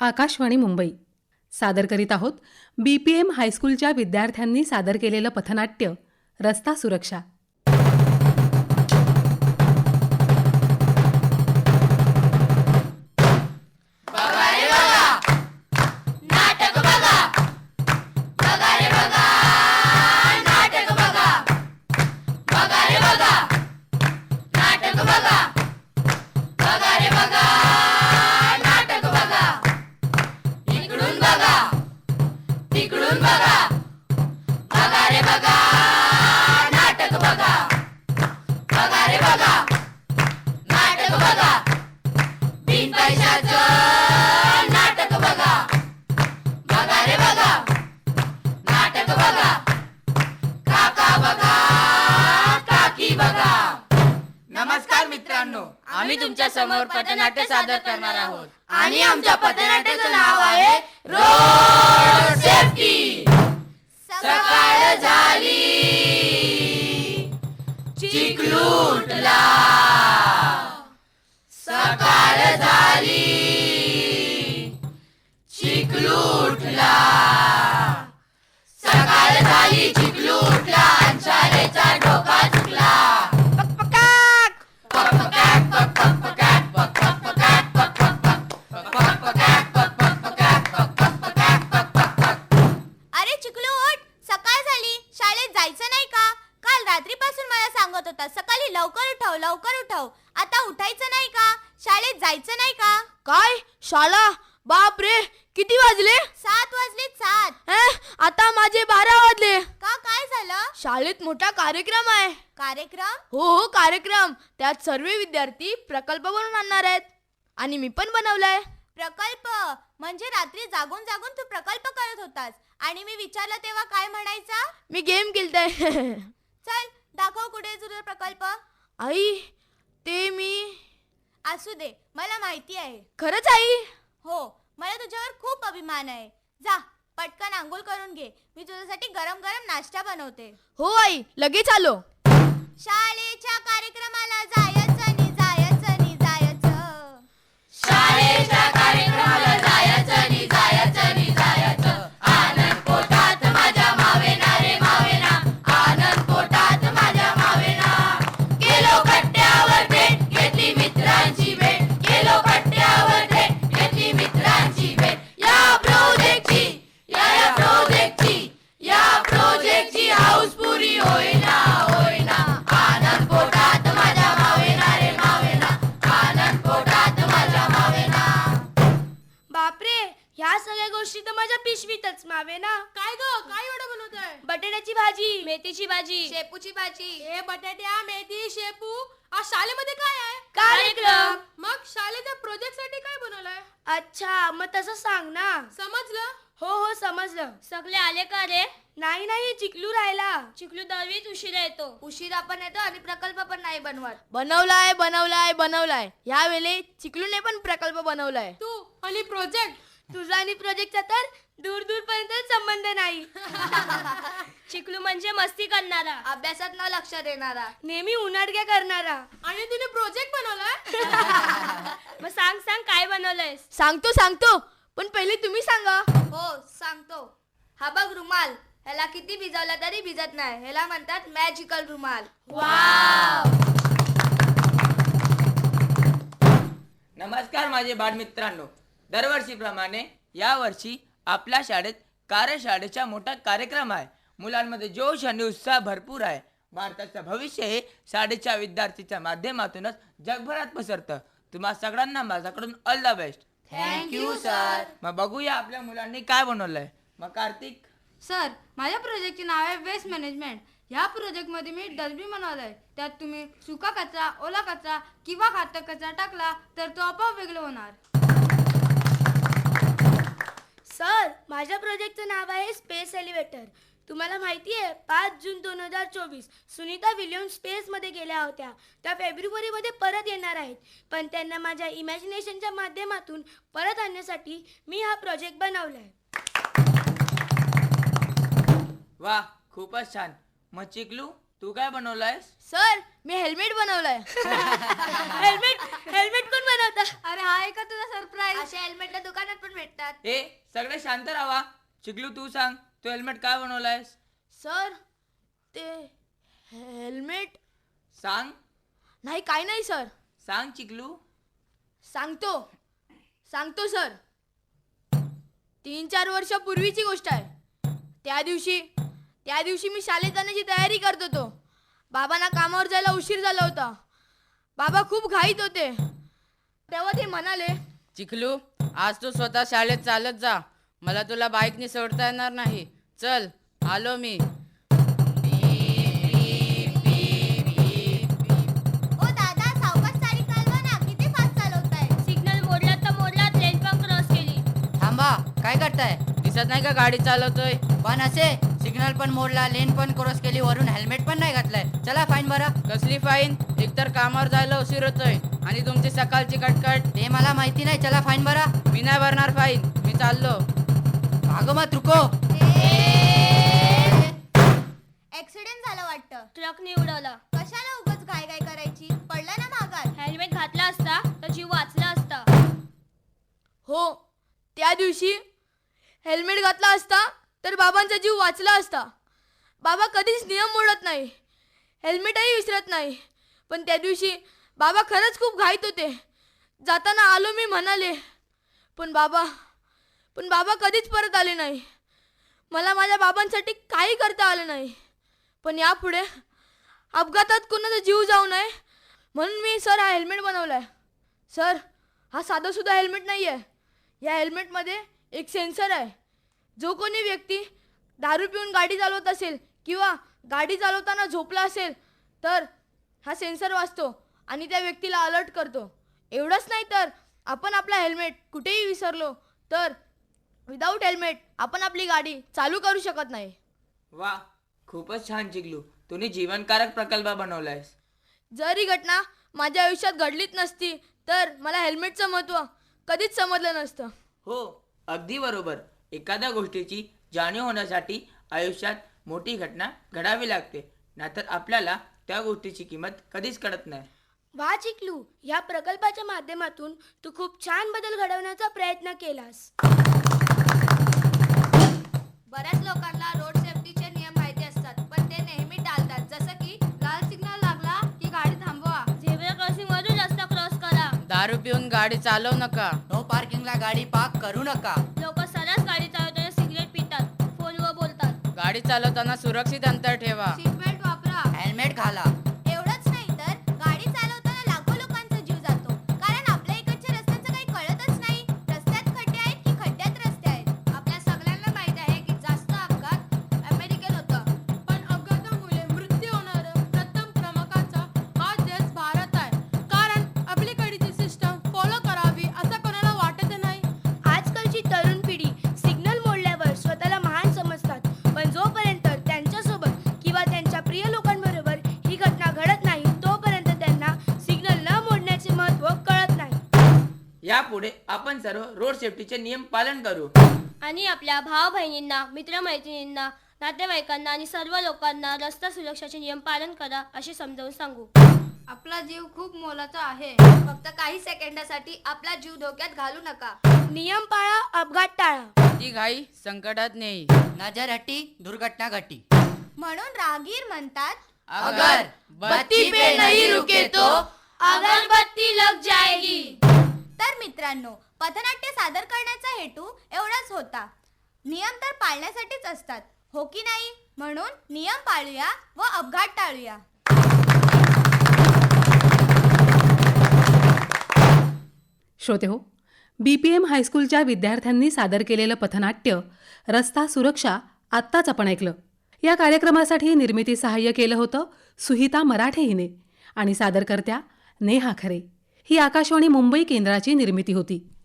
आकाशवाणी मुंबई. सादर करीत आहोत बी पी एम हायस्कूलच्या विद्यार्थ्यांनी सादर केलेलं पथनाट्य रस्ता सुरक्षा. नमस्कार मित्रांनो. आम्ही तुमच्यासमोर पथनाट्य सादर करणार आहोत. आणि आमच्या पथनाट्याचं नाव आहे रोड सेफ्टी. सकाळ झाली. चिकलूटला शाळेत मोठा कार्यक्रम आहे. कार्यक्रम? हो हो कार्यक्रम. त्यात सर्व विद्यार्थी प्रकल्प बनवून आणणार आहेत. आणि मी पण बनवलाय. प्रकल्प? म्हणजे रात्री जागून जागून तू प्रकल्प करत होतास. आणि मी विचारलं तेव्हा काय म्हणायचा? मी गेम केलताय चल दाखव कुठे तुझा प्रकल्प? आई ते मी असू दे मला माहिती आहे. खरंच आई? हो मला तुझ्यावर खूप अभिमान आहे. जा. पटकन आंघोळ करून घे. मी तुझ्यासाठी गरम गरम नाश्ता बनवते. हो आई लगेच आलो. गोष्टी तर माझ्या पिशवीतच मावे ना. काय ग? काय एवढं बनवत आहे बटाट्याची भाजी मेथीची भाजी. शेपूची भाजी. हे बटाट्या मेथी शेपू आज शाळेमध्ये काय आहे? कार्यक्रम. मग शाळेच्या प्रोजेक्टसाठी काय बनवलंय? अच्छा मग तसं सांग ना. समजलं? हो हो समजलं. सगळे आले का रे? नाही नाही चिकलू राहिला. चिखलू दहावीत उशिरा येतो. उशिरा पण येतो आणि प्रकल्प पण नाही बनवत. बनवलाय बनवलाय बनवलाय. ह्या वेळी चिकलूने पण प्रकल्प बनवलाय. तू आणि प्रोजेक्ट तुझा आणि प्रोजेक्टचा तर दूर दूर पर्यंत संबंध नाही. चिखलू म्हणजे मस्ती करणारा. अभ्यासात न लक्ष देणारा. नेहमी उन्हाडक्या करणारा. आणि तिने प्रोजेक्ट बनवलाय? मग सांग सांग काय बनवलंयस? सांगतो सांगतो. पण पहिले तुम्ही सांगा. हो सांगतो. हा बघ रुमाल. ह्याला किती भिजवला तरी भिजत नाही. ह्याला म्हणतात मॅजिकल रुमाल. नमस्कार माझे बाळमित्रांनो दरवर्षीप्रमाणे यावर्षी आपल्या शाळेत कार्यशाळेचा मोठा कार्यक्रम आहे. मुलांमध्ये जोश आणि उत्साह भरपूर आहे. भारताचं भविष्य हे शाळेच्या विद्यार्थीच्या माध्यमातूनच जगभरात पसरतं. तुम्हा सगळ्यांना माझ्याकडून all the best thank you sir मग बघूया आपल्या मुलांनी काय बनवलंय. मग कार्तिक. सर माझ्या प्रोजेक्टचे नाव आहे वेस्ट मॅनेजमेंट ह्या प्रोजेक्टमध्ये मी डस्टबिन बनवलाय. त्यात तुम्ही सुका कचरा ओला कचरा किंवा घातक कचरा टाकला तर तो आपोआप वेगळं होणार. सर माझ्या प्रोजेक्टचं नाव आहे स्पेस एलिव्हेटर. तुम्हाला माहिती आहे पाच जून दोन हजार चोवीस सुनीता विलियम स्पेसमध्ये गेल्या होत्या. त्या फेब्रुवारीमध्ये परत येणार आहेत. पण त्यांना माझ्या इमॅजिनेशनच्या माध्यमातून परत आणण्यासाठी मी हा प्रोजेक्ट बनवलाय. वा खूपच छान. मग चिकलू तू काय बनवलंयस? सर मी हेल्मेट बनवलंय. हेल्मेट हेल्मेट कोण बनवतं? अरे हा आहे का तुझा सरप्राईज अशा हेल्मेटला दुकानात पण भेटतात. ए सगळे शांत राहा. चिकलू तू सांग तू हेल्मेट काय बनवलंयस? सर ते हेल्मेट सांग. नाही काय नाही सर. सांग चिकलू सांगतो. सांगतो सर. तीन चार वर्षापूर्वीची गोष्ट आहे. त्या दिवशी त्या दिवशी मी शाळेत जाण्याची तयारी करत होतो. बाबांना कामावर जायला उशीर झाला होता. बाबा खूप घाईत होते. तेव्हा ते म्हणाले चिखलू आज तू स्वतः शाळेत चालत जा. मला तुला बाईकने सोडता येणार नाही. चल आलो मी. ओ दादा सावकाश गाडी चालवा ना. किती फास्ट चालवताय. सिग्नल मोडला तर मोडला ट्रेन पण क्रॉस केली. थांबा काय करताय? दिसत नाही का गाडी चालवतोय? पण असे? सिग्नल पण मोडला लेन पण क्रॉस केली वरून हेल्मेट पण नाही घातलाय. चला फाईन भरा कसली फाईन एकतर कामावर जायला उशीर होतोय आणि तुमची सकाळची कटकट. ते मला माहिती नाही चला फाईन भरा मी नाही भरणार फाईन मी चाललो. भागो मत रुको. ऍक्सिडेंट झालं वाटतं. ट्रकने उडवला. कशाला उगाच घाई घाई करायची? पडला ना भागात हेल्मेट घातला असता तर जीव वाचला असता. हो त्या दिवशी हेल्मेट घातला असता तर बाबांचा जीव वाचला असता. बाबा कधीच नियम मोडत नाही. हेल्मेटही विसरत नाही. पण त्या दिवशी बाबा खरंच खूप घाईत होते. जाताना आलो मी म्हणाले पण बाबा पण बाबा कधीच परत आले नाही. मला माझ्या बाबांसाठी काही करता आलं नाही. पण यापुढे अपघातात कोणाचा जीव जाऊ नये म्हणून मी सर हा हेल्मेट बनवलाय. सर हा साधासुद्धा हेल्मेट नाही आहे या हेल्मेटमध्ये एक सेन्सर आहे. जो कोणी व्यक्ती दारू पिऊन गाडी चालवत असेल किंवा गाडी चालवताना झोपला असेल तर हा सेन्सर वाचतो आणि त्या व्यक्तीला अलर्ट करतो. एवढंच नाही तर आपण आपला हेल्मेट कुठेही विसरलो तर विदाऊट हेल्मेट आपण आपली गाडी चालू करू शकत नाही. वा खूपच छान चिकलू तुम्ही जीवनकारक प्रकल्प बनवलायस. जर ही घटना माझ्या आयुष्यात घडलीच नसती तर मला हेल्मेटचं महत्त्व कधीच समजलं नसतं. हो अगदी बरोबर. एखाद्या गोष्टीची जाणीव होण्यासाठी आयुष्यात मोठी घटना घडावी लागते. नाहीतर आपल्याला त्या गोष्टीची किंमत कधीच कळत नाही. वा चिकलू या प्रकल्पाच्या माध्यमातून तू खूप छान बदल घडवण्याचा प्रयत्न केलास. बऱ्याच लोकांना रोड सेफ्टीचे नियम माहिती असतात पण ते नेहमी टाळतात. जसं की लाल सिग्नल लागला की गाडी थांबवा. झेब्रा क्रॉसिंग वरून रस्ता क्रॉस करा. दारू पिऊन गाडी चालवू नका. नो पार्किंगला गाडी पार्क करू नका. लोक गाडी चालवताना सुरक्षित अंतर ठेवा. सीट बेल्ट वापरा. हेल्मेट घाला. नाही यापुढे आपण सर्व रोड सेफ्टीचे नियम पालन करू. आणि आपल्या भाव बहिणींना मित्रमैत्रिणींना नातेवाईकांना आणि सर्व लोकांना रस्ता सुरक्षाचे नियम पालन करा असे समजावून सांगू. आपला जीव खूप मोलाचा आहे. फक्त काही सेकंदासाठी आपला जीव धोक्यात घालू नका. नियम पाळा अपघात टाळा. ती घाई संकटात नेई. नजर हटी दुर्घटना घटी म्हणून रागीर म्हणतात अगर बत्ती पे नहीं रुके तो अगरबत्ती लग जाएगी मित्रांनो पथनाट्य सादर करण्याचा हेतू एवढाच होता. नियम तर पाळण्यासाठीच असतात हो की नाही? म्हणून नियम पाळूया व अपघात टाळूया. श्रोते हो बी पी एम हायस्कूलच्या विद्यार्थ्यांनी सादर केलेलं पथनाट्य रस्ता सुरक्षा आत्ताच आपण ऐकलं. या कार्यक्रमासाठी निर्मिती सहाय्य केलं होतं सुहिता मराठे हिने आणि सादरकर्त्या नेहा खरे. ही आकाशवाणी मुंबई केंद्राची निर्मिती होती.